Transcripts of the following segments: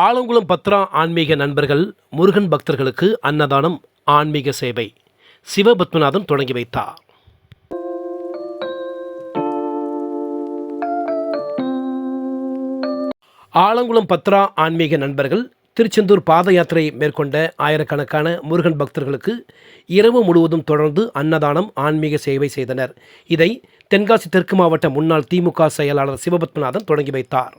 ஆலங்குளம் பத்ரா ஆன்மீக நண்பர்கள் முருகன் பக்தர்களுக்கு அன்னதானம் ஆன்மீக சேவை. சிவபத்மநாதன் தொடங்கி வைத்தார். ஆலங்குளம் பத்ரா ஆன்மீக நண்பர்கள் திருச்செந்தூர் பாத யாத்திரை மேற்கொண்ட ஆயிரக்கணக்கான முருகன் பக்தர்களுக்கு இரவு முழுவதும் தொடர்ந்து அன்னதானம் ஆன்மீக சேவை செய்தனர். இதை தென்காசி தெற்கு மாவட்ட முன்னாள் திமுக செயலாளர் சிவபத்மநாதன் தொடங்கி வைத்தார்.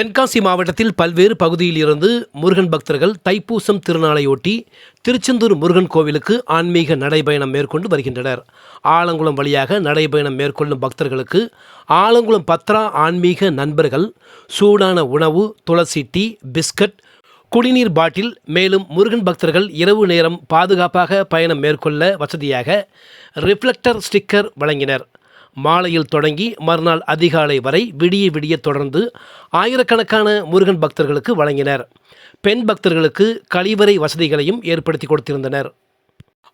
தென்காசி மாவட்டத்தில் பல்வேறு பகுதியில் இருந்து முருகன் பக்தர்கள் தைப்பூசம் திருநாளையொட்டி திருச்செந்தூர் முருகன் கோவிலுக்கு ஆன்மீக நடைபயணம் மேற்கொண்டு வருகின்றனர். ஆலங்குளம் வழியாக நடைபயணம் மேற்கொள்ளும் பக்தர்களுக்கு ஆலங்குளம் பத்ரா ஆன்மீக நண்பர்கள் சூடான உணவு துளசி டீ பிஸ்கட் குடிநீர் பாட்டில் மேலும் முருகன் பக்தர்கள் இரவு நேரம் பாதுகாப்பாக பயணம் மேற்கொள்ள வசதியாக ரிஃப்ளெக்டர் ஸ்டிக்கர் வழங்கினர். மாலையில் தொடங்கி மறுநாள் அதிகாலை வரை விடிய விடிய தொடர்ந்து ஆயிரக்கணக்கான முருகன் பக்தர்களுக்கு வழங்கினர். பெண் பக்தர்களுக்கு கழிவறை வசதிகளையும் ஏற்படுத்தி கொடுத்திருந்தனர்.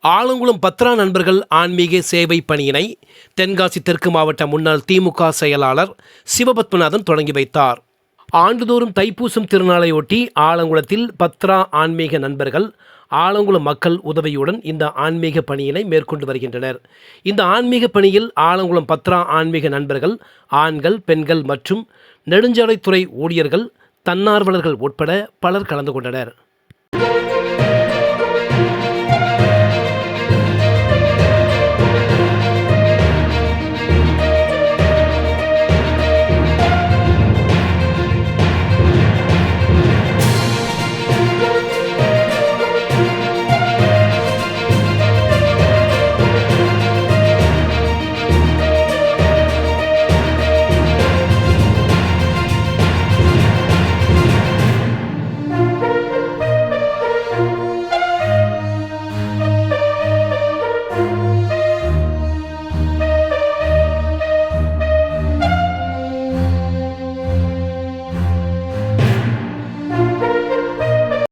ஆலங்குளம் பத்ரா நண்பர்கள் ஆன்மீக சேவை பணியினை தென்காசி தெற்கு மாவட்ட முன்னாள் திமுக செயலாளர் சிவபத்மநாதன் தொடங்கி வைத்தார். ஆண்டுதோறும் தைப்பூசம் திருநாளையொட்டி ஆலங்குளத்தில் பத்ரா ஆன்மீக நண்பர்கள் ஆலங்குளம் மக்கள் உதவியுடன் இந்த ஆன்மீக பணியினை மேற்கொண்டு வருகின்றனர். இந்த ஆன்மீக பணியில் ஆலங்குளம் பத்ரா ஆன்மீக நண்பர்கள் ஆண்கள் பெண்கள் மற்றும் நெடுஞ்சாலைத்துறை ஊழியர்கள் தன்னார்வலர்கள் உட்பட பலர் கலந்து கொண்டனர்.